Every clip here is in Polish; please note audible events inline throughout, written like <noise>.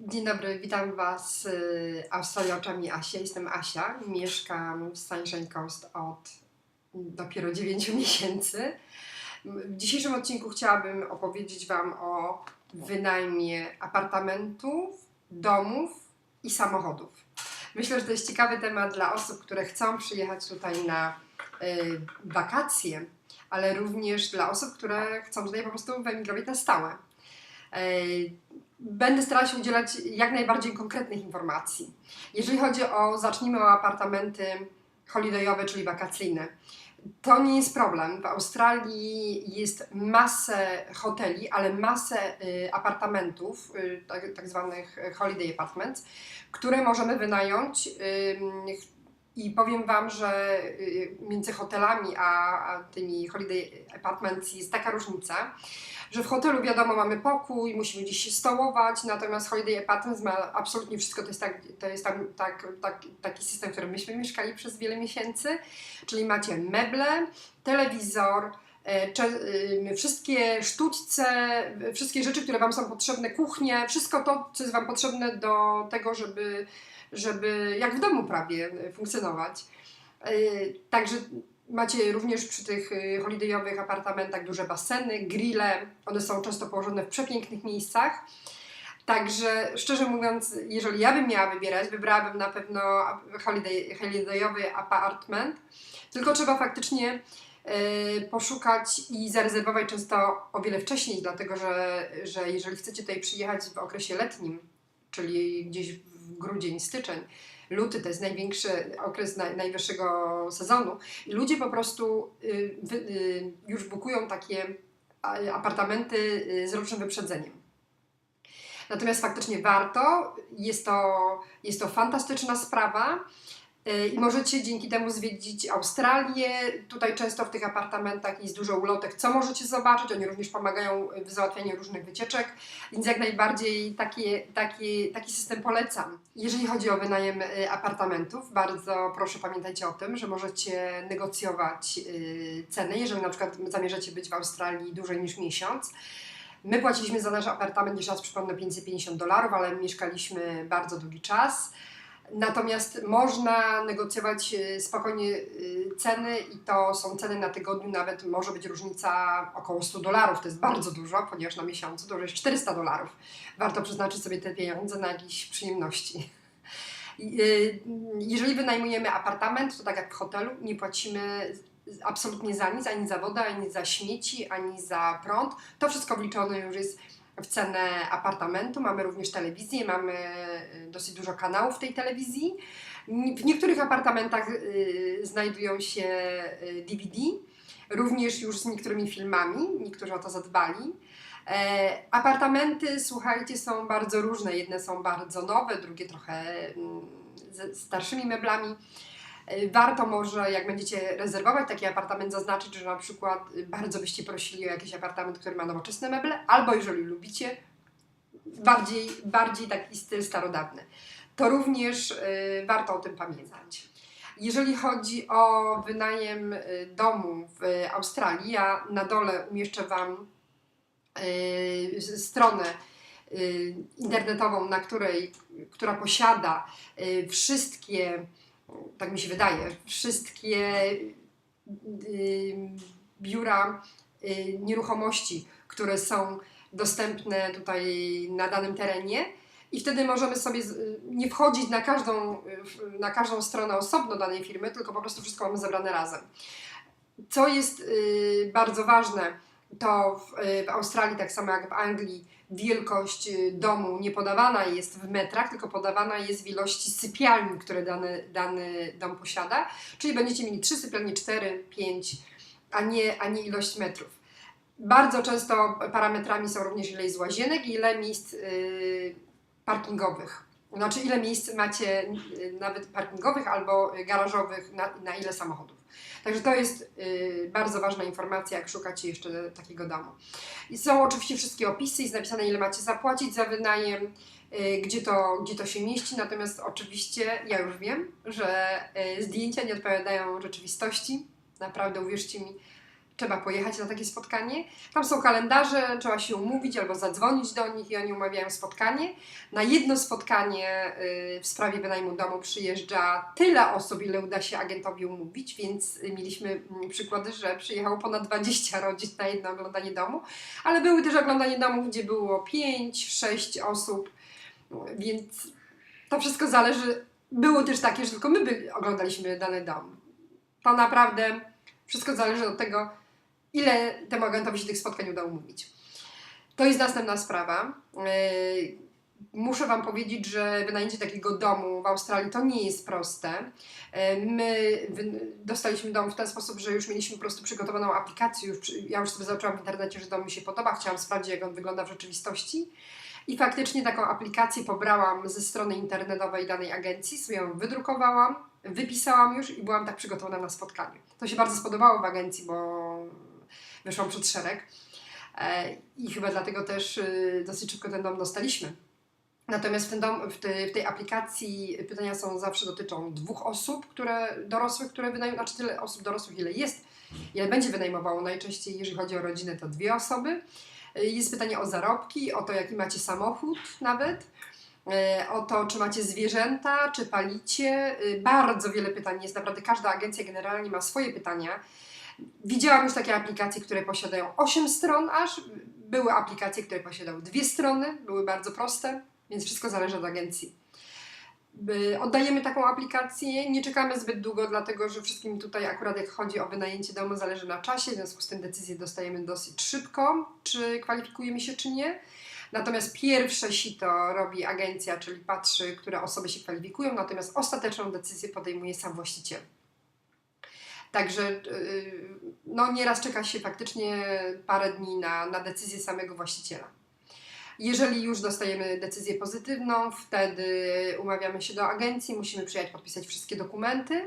Dzień dobry, witam Was y, Australii oczami Asi. Jestem Asia, mieszkam w Sunshine Coast od dopiero 9 <laughs> miesięcy. W dzisiejszym odcinku chciałabym opowiedzieć Wam o wynajmie apartamentów, domów i samochodów. Myślę, że to jest ciekawy temat dla osób, które chcą przyjechać tutaj na y, wakacje, ale również dla osób, które chcą tutaj po prostu wyemigrować na stałe. Będę starała się udzielać jak najbardziej konkretnych informacji. Jeżeli chodzi o, zacznijmy o apartamenty holidayowe, czyli wakacyjne. To nie jest problem. W Australii jest masę hoteli, ale masę y, apartamentów, y, tak, tak zwanych holiday apartments, które możemy wynająć. I powiem Wam, że y, między hotelami a, tymi holiday apartments jest taka różnica, że w hotelu wiadomo mamy pokój, musimy gdzieś się stołować, natomiast Holiday Apartments ma absolutnie wszystko, to jest, tak, to jest tam, tak, tak, taki system, w którym myśmy mieszkali przez wiele miesięcy, czyli macie meble, telewizor, e, y, wszystkie sztućce, wszystkie rzeczy, które Wam są potrzebne, kuchnie, wszystko to, co jest Wam potrzebne do tego, żeby, żeby jak w domu prawie e, funkcjonować. E, Także Macie również przy tych y, holidayowych apartamentach duże baseny, grille. One są często położone w przepięknych miejscach. Także szczerze mówiąc, jeżeli ja bym miała wybierać, wybrałabym na pewno holiday, holidayowy apartment. Tylko trzeba faktycznie poszukać i zarezerwować często o wiele wcześniej, dlatego że, że jeżeli chcecie tutaj przyjechać w okresie letnim, czyli gdzieś w grudzień, styczeń, luty to jest największy okres naj, najwyższego sezonu ludzie po prostu y, y, już bukują takie apartamenty y, z rocznym wyprzedzeniem. Natomiast faktycznie warto, jest to, jest to fantastyczna sprawa. Y, I możecie dzięki temu zwiedzić Australię. Tutaj często w tych apartamentach jest dużo ulotek, co możecie zobaczyć. Oni również pomagają w załatwianiu różnych wycieczek, więc jak najbardziej taki, taki, taki system polecam. Jeżeli chodzi o wynajem y, apartamentów, bardzo proszę pamiętajcie o tym, że możecie negocjować y, ceny, jeżeli na przykład zamierzacie być w Australii dłużej niż miesiąc. My płaciliśmy za nasz apartament, jeszcze raz przypomnę, 550 dolarów, ale mieszkaliśmy bardzo długi czas. Natomiast można negocjować y, spokojnie y, ceny i to są ceny na tygodniu, nawet może być różnica około 100 dolarów, to jest bardzo dużo, ponieważ na miesiącu to już jest 400 dolarów. Warto przeznaczyć sobie te pieniądze na jakieś przyjemności. Y, Jeżeli wynajmujemy apartament, to tak jak w hotelu, nie płacimy absolutnie za nic, ani za wodę, ani za śmieci, ani za prąd. To wszystko wliczone już jest w cenę apartamentu. Mamy również telewizję, mamy y, dosyć dużo kanałów tej telewizji. W niektórych apartamentach y, znajdują się y, DVD, również już z niektórymi filmami, niektórzy o to zadbali. E, apartamenty, słuchajcie, są bardzo różne. Jedne są bardzo nowe, drugie trochę mm, ze starszymi meblami. E, Warto może, jak będziecie rezerwować taki apartament, zaznaczyć, że na przykład y, bardzo byście prosili o jakiś apartament, który ma nowoczesne meble, albo jeżeli lubicie, bardziej, bardziej taki styl starodawny. To również y, warto o tym pamiętać. Jeżeli chodzi o wynajem y, domu w Australii, ja na dole umieszczę Wam y, stronę y, internetową, na której, która posiada y, wszystkie tak mi się wydaje, wszystkie y, biura y, nieruchomości, które są dostępne tutaj na danym terenie. I wtedy możemy sobie z- nie wchodzić na każdą, y, na każdą stronę osobno danej firmy, tylko po prostu wszystko mamy zebrane razem. Co jest y, bardzo ważne, to w, y, w Australii, tak samo jak w Anglii, wielkość y, domu nie podawana jest w metrach, tylko podawana jest w ilości sypialni, które dany, dany dom posiada. Czyli będziecie mieli 3 sypialnie, 4, 5, a nie, a nie ilość metrów. Bardzo często parametrami są również ile jest łazienek i ile miejsc y, parkingowych. Znaczy ile miejsc macie y, nawet parkingowych albo garażowych, na, na ile samochodów. Także to jest y, bardzo ważna informacja, jak szukacie jeszcze takiego domu. I są oczywiście wszystkie opisy, jest napisane ile macie zapłacić za wynajem, y, gdzie, to, gdzie to się mieści, natomiast oczywiście ja już wiem, że y, zdjęcia nie odpowiadają rzeczywistości. Naprawdę uwierzcie mi, trzeba pojechać na takie spotkanie. Tam są kalendarze, trzeba się umówić albo zadzwonić do nich i oni umawiają spotkanie. Na jedno spotkanie y, w sprawie wynajmu domu przyjeżdża tyle osób, ile uda się agentowi umówić, więc mieliśmy mm, przykłady, że przyjechało ponad 20 rodzin na jedno oglądanie domu, ale były też oglądanie domów, gdzie było 5-6 osób, więc to wszystko zależy. Było też takie, że tylko my by oglądaliśmy dany dom. To naprawdę wszystko zależy od tego, ile temu agentowi się tych spotkań uda umówić. To jest następna sprawa. Yy, Muszę Wam powiedzieć, że wynajęcie takiego domu w Australii to nie jest proste. Yy, My dostaliśmy dom w ten sposób, że już mieliśmy po prostu przygotowaną aplikację. Ja już sobie zobaczyłam w internecie, że dom mi się podoba. Chciałam sprawdzić, jak on wygląda w rzeczywistości. I faktycznie taką aplikację pobrałam ze strony internetowej danej agencji, sobie ją wydrukowałam, wypisałam już i byłam tak przygotowana na spotkanie. To się bardzo spodobało w agencji, bo wyszłam przed szereg e, i chyba dlatego też y, dosyć szybko ten dom dostaliśmy. Natomiast w, ten dom, w, tej, w tej aplikacji pytania są zawsze dotyczą dwóch osób, które dorosłych, które wynajmują, znaczy tyle osób dorosłych, ile jest, ile będzie wynajmowało. Najczęściej, jeżeli chodzi o rodzinę, to dwie osoby. Y, Jest pytanie o zarobki, o to, jaki macie samochód nawet, o to, czy macie zwierzęta, czy palicie. Bardzo wiele pytań jest, naprawdę każda agencja generalnie ma swoje pytania. Widziałam już takie aplikacje, które posiadają 8 stron aż. Były aplikacje, które posiadały dwie strony, były bardzo proste, więc wszystko zależy od agencji. Oddajemy taką aplikację, nie czekamy zbyt długo, dlatego że wszystkim tutaj akurat jak chodzi o wynajęcie domu zależy na czasie, w związku z tym decyzję dostajemy dosyć szybko, czy kwalifikujemy się, czy nie. Natomiast pierwsze sito robi agencja, czyli patrzy, które osoby się kwalifikują, natomiast ostateczną decyzję podejmuje sam właściciel. Także yy, no nieraz czeka się faktycznie parę dni na, na decyzję samego właściciela. Jeżeli już dostajemy decyzję pozytywną, wtedy umawiamy się do agencji, musimy przyjechać podpisać wszystkie dokumenty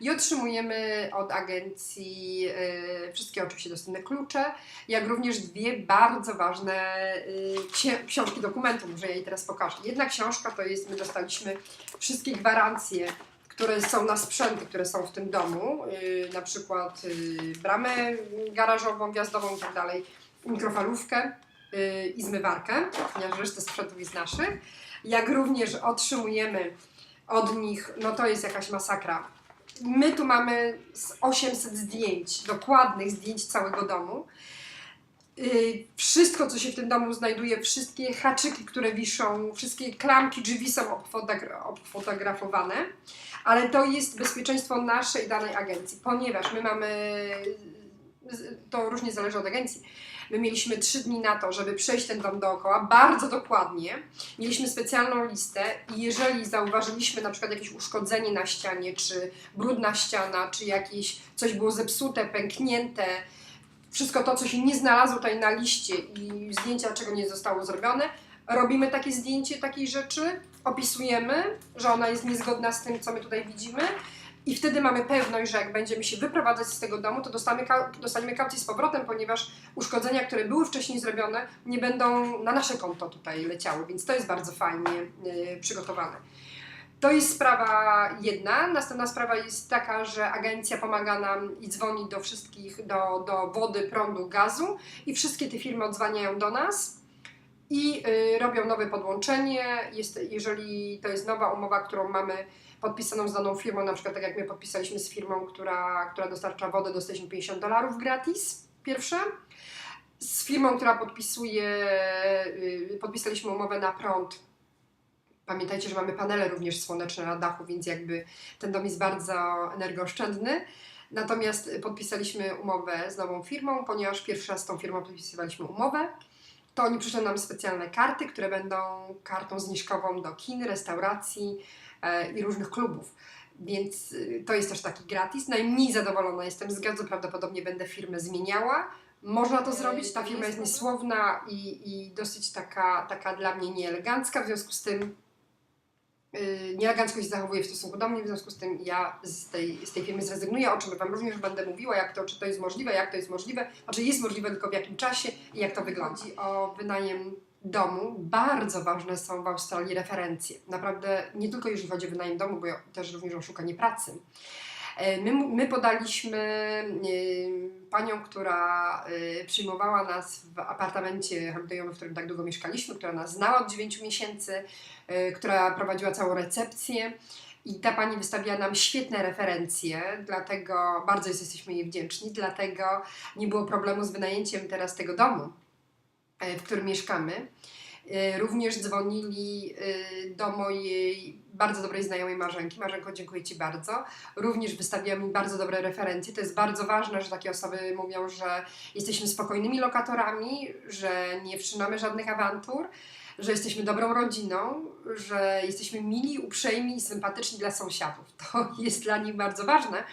i otrzymujemy od agencji yy, wszystkie oczywiście dostępne klucze, jak również dwie bardzo ważne ksi- książki dokumentów, może ja jej teraz pokażę. Jedna książka to jest, my dostaliśmy wszystkie gwarancje które są na sprzęty, które są w tym domu, yy, na przykład yy, bramę garażową, wjazdową i tak dalej, mikrofalówkę yy, i zmywarkę, ponieważ reszta sprzętów jest naszych. Jak również otrzymujemy od nich, no to jest jakaś masakra. My tu mamy z 800 zdjęć, dokładnych zdjęć całego domu. Wszystko, co się w tym domu znajduje, wszystkie haczyki, które wiszą, wszystkie klamki drzwi są obfotogra- obfotografowane, ale to jest bezpieczeństwo naszej danej agencji, ponieważ my mamy, to różnie zależy od agencji, my mieliśmy trzy dni na to, żeby przejść ten dom dookoła bardzo dokładnie. Mieliśmy specjalną listę i jeżeli zauważyliśmy na przykład jakieś uszkodzenie na ścianie, czy brudna ściana, czy jakieś coś było zepsute, pęknięte, wszystko to, co się nie znalazło tutaj na liście i zdjęcia, czego nie zostało zrobione, robimy takie zdjęcie takiej rzeczy, opisujemy, że ona jest niezgodna z tym, co my tutaj widzimy i wtedy mamy pewność, że jak będziemy się wyprowadzać z tego domu, to dostaniemy, kau- dostaniemy kaucję z powrotem, ponieważ uszkodzenia, które były wcześniej zrobione, nie będą na nasze konto tutaj leciały, więc to jest bardzo fajnie yy, przygotowane. To jest sprawa jedna. Następna sprawa jest taka, że agencja pomaga nam i dzwoni do wszystkich, do, do wody, prądu, gazu i wszystkie te firmy odzwaniają do nas i y, robią nowe podłączenie. Jest, jeżeli to jest nowa umowa, którą mamy podpisaną z daną firmą, na przykład tak jak my podpisaliśmy z firmą, która, która dostarcza wodę, dostaliśmy 50 dolarów gratis, pierwsze. Z firmą, która podpisuje, y, podpisaliśmy umowę na prąd. Pamiętajcie, że mamy panele również słoneczne na dachu, więc jakby ten dom jest bardzo energooszczędny. Natomiast podpisaliśmy umowę z nową firmą, ponieważ pierwszy raz z tą firmą podpisywaliśmy umowę to oni przyszły nam specjalne karty, które będą kartą zniżkową do kin, restauracji e, i różnych klubów. Więc y, to jest też taki gratis. Najmniej zadowolona jestem z gazu, prawdopodobnie będę firmę zmieniała. Można to zrobić, ta firma jest niesłowna i, i dosyć taka, taka dla mnie nieelegancka, w związku z tym nieelegancko się zachowuje w stosunku do mnie, w związku z tym ja z tej, z tej firmy zrezygnuję, o czym Wam również będę mówiła, jak to, czy to jest możliwe, jak to jest możliwe, znaczy jest możliwe tylko w jakim czasie i jak to wygląda. O wynajem domu, bardzo ważne są w Australii referencje. Naprawdę nie tylko jeżeli chodzi o wynajem domu, bo ja też również o szukanie pracy. E, My, my podaliśmy e, panią, która e, przyjmowała nas w apartamencie holidayowym, w którym tak długo mieszkaliśmy, która nas znała od 9 miesięcy, która prowadziła całą recepcję. I ta pani wystawiła nam świetne referencje, dlatego bardzo jesteśmy jej wdzięczni, dlatego nie było problemu z wynajęciem teraz tego domu, w którym mieszkamy. E, Również dzwonili e, do mojej bardzo dobrej znajomej Marzenki. Marzenko, dziękuję Ci bardzo. Również wystawiła mi bardzo dobre referencje. To jest bardzo ważne, że takie osoby mówią, że jesteśmy spokojnymi lokatorami, że nie wszczynamy żadnych awantur, że jesteśmy dobrą rodziną, że jesteśmy mili, uprzejmi i sympatyczni dla sąsiadów. To jest dla nich bardzo ważne,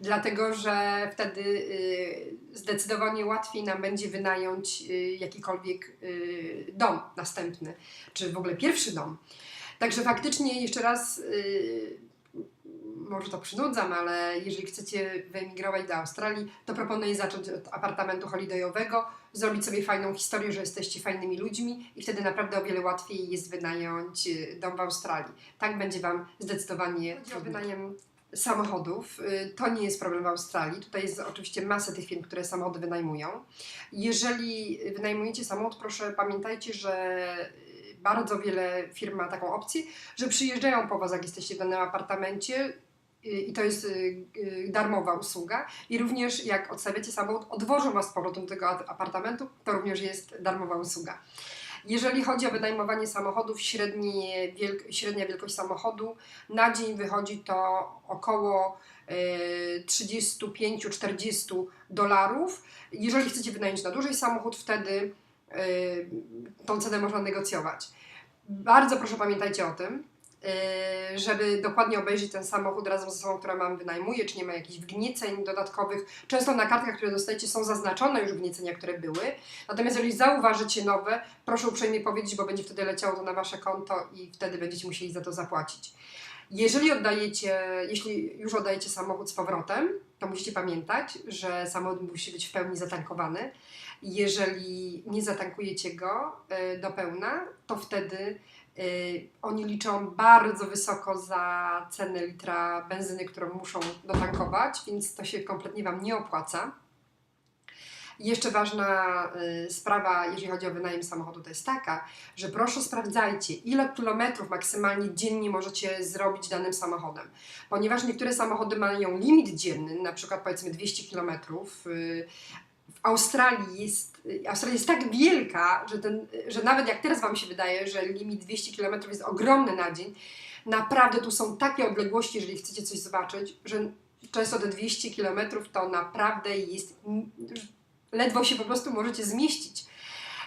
dlatego że wtedy y, zdecydowanie łatwiej nam będzie wynająć y, jakikolwiek y, dom następny, czy w ogóle pierwszy dom. Także faktycznie jeszcze raz, może to przynudzam, ale jeżeli chcecie wyemigrować do Australii, to proponuję zacząć od apartamentu holidayowego, zrobić sobie fajną historię, że jesteście fajnymi ludźmi i wtedy naprawdę o wiele łatwiej jest wynająć dom w Australii. Tak będzie Wam zdecydowanie trudniej. Samochodów. y, To nie jest problem w Australii. Tutaj jest oczywiście masa tych firm, które samochody wynajmują. Jeżeli wynajmujecie samochód, proszę pamiętajcie, że y, bardzo wiele firm ma taką opcję, że przyjeżdżają po Was, jak jesteście w danym apartamencie y, i to jest darmowa usługa. I również jak odstawiacie samochód, odwożą Was z powrotem do tego apartamentu, to również jest darmowa usługa. Jeżeli chodzi o wynajmowanie samochodów, średnie, wielk, średnia wielkość samochodu na dzień wychodzi to około y, 35-40 dolarów. Jeżeli chcecie wynająć na dłużej samochód, wtedy y, tą cenę można negocjować. Bardzo proszę pamiętajcie o tym, y, żeby dokładnie obejrzeć ten samochód razem z osobą, która Wam wynajmuje, czy nie ma jakichś wgnieceń dodatkowych. Często na kartkach, które dostajecie, są zaznaczone już wgniecenia, które były. Natomiast jeżeli zauważycie nowe, proszę uprzejmie powiedzieć, bo będzie wtedy leciało to na Wasze konto i wtedy będziecie musieli za to zapłacić. Jeżeli oddajecie, jeśli już oddajecie samochód z powrotem, to musicie pamiętać, że samochód musi być w pełni zatankowany. Jeżeli nie zatankujecie go y, do pełna, to wtedy y, oni liczą bardzo wysoko za cenę litra benzyny, którą muszą dotankować, więc to się kompletnie Wam nie opłaca. Jeszcze ważna y, sprawa, jeżeli chodzi o wynajem samochodu, to jest taka, że proszę sprawdzajcie, ile kilometrów maksymalnie dziennie możecie zrobić danym samochodem. Ponieważ niektóre samochody mają limit dzienny, na przykład powiedzmy 200 kilometrów. Australii jest, y, Australia jest tak wielka, że, ten, że nawet jak teraz Wam się wydaje, że limit 200 km jest ogromny na dzień, naprawdę tu są takie odległości, jeżeli chcecie coś zobaczyć, że często te 200 km to naprawdę jest ledwo się po prostu możecie zmieścić.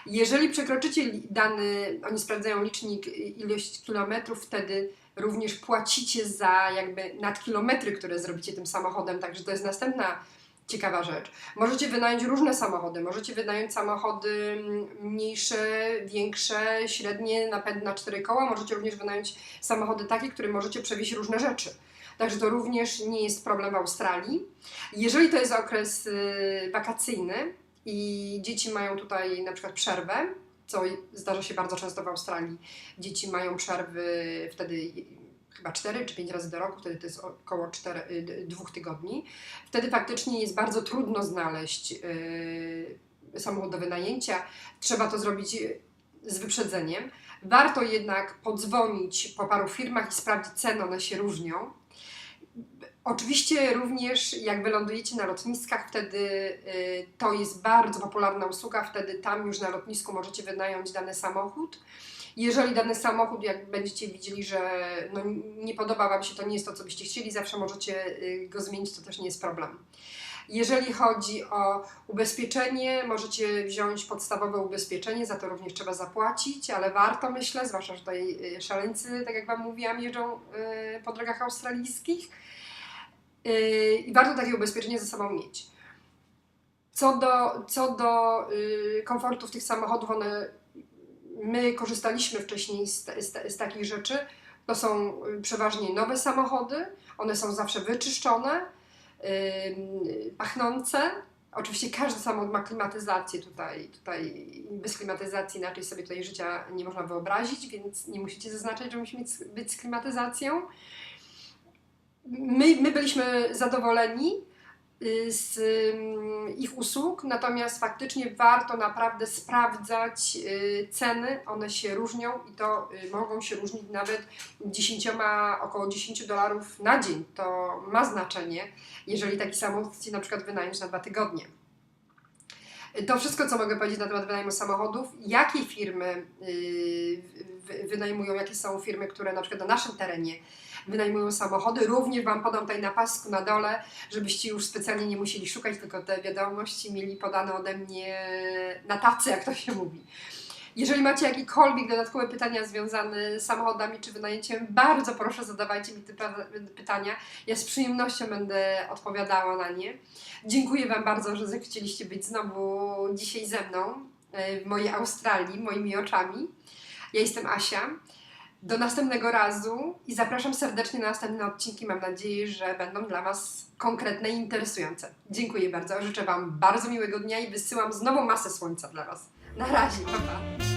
Jeżeli przekroczycie dany, oni sprawdzają licznik y, ilość kilometrów, wtedy również płacicie za jakby nadkilometry, które zrobicie tym samochodem, także to jest następna ciekawa rzecz. Możecie wynająć różne samochody, możecie wynająć samochody mniejsze, większe, średnie, napęd na cztery koła, możecie również wynająć samochody takie, które możecie przewieźć różne rzeczy. Także to również nie jest problem w Australii. Jeżeli to jest okres y, wakacyjny i dzieci mają tutaj na przykład przerwę, co zdarza się bardzo często w Australii, dzieci mają przerwy wtedy chyba 4 czy 5 razy do roku, wtedy to jest około 4, y, d- dwóch tygodni. Wtedy faktycznie jest bardzo trudno znaleźć y, samochód do wynajęcia. Trzeba to zrobić y, z wyprzedzeniem. Warto jednak podzwonić po paru firmach i sprawdzić ceny, one się różnią. Oczywiście również jak wylądujecie na lotniskach, wtedy y, to jest bardzo popularna usługa, wtedy tam już na lotnisku możecie wynająć dany samochód. Jeżeli dany samochód, jak będziecie widzieli, że no, nie podoba Wam się, to nie jest to, co byście chcieli, zawsze możecie y, go zmienić, to też nie jest problem. Jeżeli chodzi o ubezpieczenie, możecie wziąć podstawowe ubezpieczenie, za to również trzeba zapłacić, ale warto myślę, zwłaszcza, że tutaj y, szaleńcy, tak jak Wam mówiłam, jeżdżą y, po drogach australijskich. I warto takie ubezpieczenie ze sobą mieć. Co do, co do komfortów tych samochodów, one, my korzystaliśmy wcześniej z, z, z takich rzeczy. To są yy, przeważnie nowe samochody, one są zawsze wyczyszczone, pachnące. Oczywiście każdy samochód ma klimatyzację tutaj, tutaj bez klimatyzacji inaczej sobie tutaj życia nie można wyobrazić, więc nie musicie zaznaczać, że musi być z klimatyzacją. my, my byliśmy zadowoleni y, z ym, ich usług, natomiast faktycznie warto naprawdę sprawdzać y, ceny. One się różnią i to y, mogą się różnić nawet 10, około 10 dolarów na dzień. To ma znaczenie, jeżeli taki samochód chcecie na przykład wynająć na dwa tygodnie. To wszystko, co mogę powiedzieć na temat wynajmu samochodów. Jakie firmy wy- wynajmują, jakie są firmy, które na przykład na naszym terenie wynajmują samochody. Również Wam podam tutaj na pasku na dole, żebyście już specjalnie nie musieli szukać, tylko te wiadomości mieli podane ode mnie na tacy, jak to się mówi. Jeżeli macie jakiekolwiek dodatkowe pytania związane z samochodami czy wynajęciem, bardzo proszę zadawajcie mi te pytania. Ja z przyjemnością będę odpowiadała na nie. Dziękuję Wam bardzo, że zechcieliście być znowu dzisiaj ze mną e, w mojej Australii, moimi oczami. Ja jestem Asia. Do następnego razu i zapraszam serdecznie na następne odcinki. Mam nadzieję, że będą dla Was konkretne i interesujące. Dziękuję bardzo. Życzę Wam bardzo miłego dnia i wysyłam znowu masę słońca dla Was. Na razie, pa pa.